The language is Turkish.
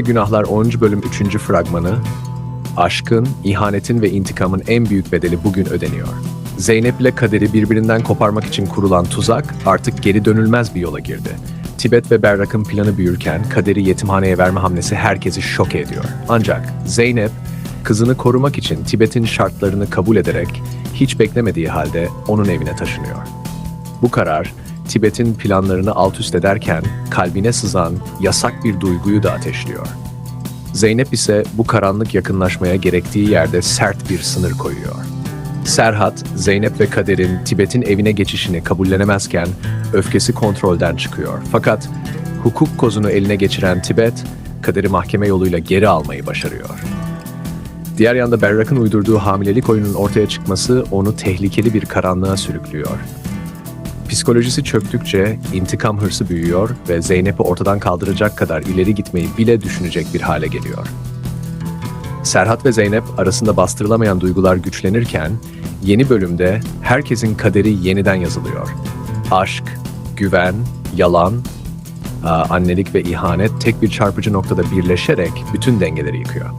Günahlar 10. bölüm 3. fragmanı Aşkın, ihanetin ve intikamın en büyük bedeli bugün ödeniyor. Zeynep ile Kader'i birbirinden koparmak için kurulan tuzak artık geri dönülmez bir yola girdi. Tibet ve Berrak'ın planı büyürken Kader'i yetimhaneye verme hamlesi herkesi şok ediyor. Ancak Zeynep, kızını korumak için Tibet'in şartlarını kabul ederek hiç beklemediği halde onun evine taşınıyor. Bu karar Tibet'in planlarını alt üst ederken kalbine sızan yasak bir duyguyu da ateşliyor. Zeynep ise bu karanlık yakınlaşmaya gerektiği yerde sert bir sınır koyuyor. Serhat, Zeynep ve Kader'in Tibet'in evine geçişini kabullenemezken öfkesi kontrolden çıkıyor. Fakat hukuk kozunu eline geçiren Tibet, Kader'i mahkeme yoluyla geri almayı başarıyor. Diğer yanda Berrak'ın uydurduğu hamilelik oyunun ortaya çıkması onu tehlikeli bir karanlığa sürüklüyor. Psikolojisi çöktükçe intikam hırsı büyüyor ve Zeynep'i ortadan kaldıracak kadar ileri gitmeyi bile düşünecek bir hale geliyor. Serhat ve Zeynep arasında bastırılamayan duygular güçlenirken yeni bölümde herkesin kaderi yeniden yazılıyor. Aşk, güven, yalan, annelik ve ihanet tek bir çarpıcı noktada birleşerek bütün dengeleri yıkıyor.